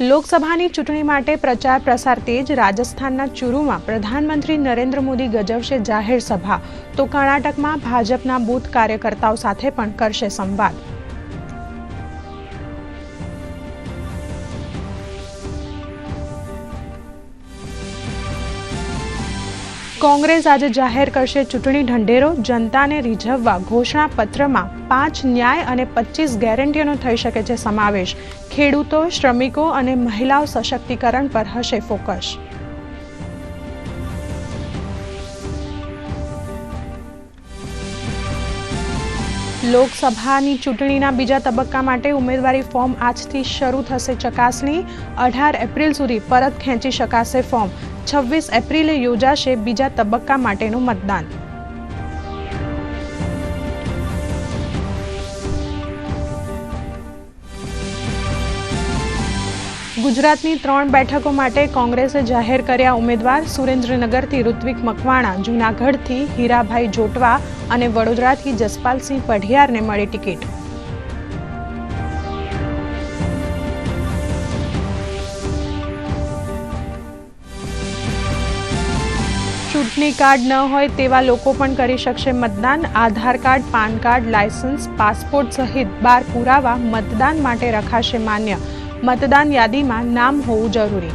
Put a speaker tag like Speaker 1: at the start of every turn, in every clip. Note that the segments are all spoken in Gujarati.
Speaker 1: લોકસભાની ચૂંટણી માટે પ્રચાર પ્રસાર તેજ રાજસ્થાનના ચુરુમાં પ્રધાનમંત્રી નરેન્દ્ર મોદી ગજવશે જાહેર સભા. તો કર્ણાટકમાં ભાજપના બૂથ કાર્યકર્તાઓ સાથે પણ કરશે સંવાદ. કોંગ્રેસ આજે જાહેર કરશે ચૂંટણી ઢંઢેરો. જનતાને રીઝવવા ઘોષણાપત્રમાં પાંચ ન્યાય અને પચીસ ગેરંટીઓનો થઈ શકે છે સમાવેશ. ખેડૂતો, શ્રમિકો અને મહિલાઓ સશક્તિકરણ પર હશે ફોકસ. લોકસભાની ચૂંટણીના બીજા તબક્કા માટે ઉમેદવારી ફોર્મ આજથી શરૂ થશે ચકાસણી. અઢાર એપ્રિલ સુધી પરત ખેંચી શકાશે ફોર્મ. છવ્વીસ એપ્રિલે યોજાશે બીજા તબક્કા માટેનું મતદાન. ગુજરાતની ત્રણ બેઠકો માટે કોંગ્રેસે જાહેર કર્યા ઉમેદવાર સુરેન્દ્રનગરથી ઋત્વિક મકવાણા, જૂનાગઢથી હીરાભાઈ જોટવા અને વડોદરાથી જસપાલસિંહ પઢિયારને મળી ટિકિટ. ચૂંટણી કાર્ડ ન હોય તેવા લોકો પણ કરી શકશે મતદાન. Aadhaar card, PAN card, licence, passport સહિત બાર પુરાવા મતદાન માટે રખાશે માન્ય. મતદાન યાદીમાં નામ હોવું જરૂરી.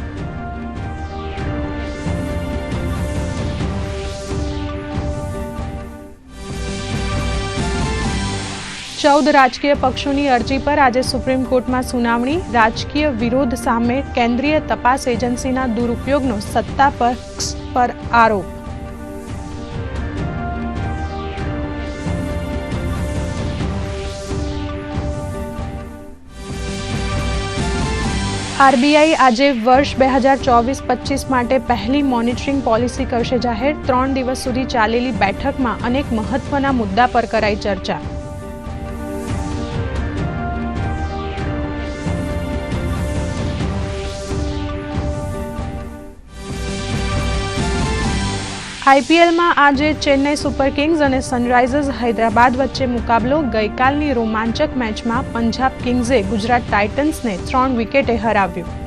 Speaker 1: ચૌદ રાજકીય પક્ષોની અરજી પર આજે સુપ્રીમ કોર્ટમાં સુનાવણી. રાજકીય વિરોધ સામે કેન્દ્રીય તપાસ એજન્સીના દુરુપયોગનો સત્તા પક્ષ પર આરોપ. આરબીઆઈ આજે વર્ષ બે હજાર ચોવીસ પચીસ માટે પહેલી મોનિટરિંગ પોલિસી કરશે, જાહેર ત્રણ દિવસ સુધી ચાલેલી બેઠકમાં અનેક મહત્વના મુદ્દા પર કરાઈ ચર્ચા. આઈપીએલમાં આજે ચેન્નઈ સુપર કિંગ્સ અને સનરાઇઝર્સ હૈદરાબાદ વચ્ચે મુકાબલો ગઈકાલની રોમાંચક મેચમાં પંજાબ કિંગ્સે ગુજરાત ટાઇટન્સને ત્રણ વિકેટે હરાવ્યું.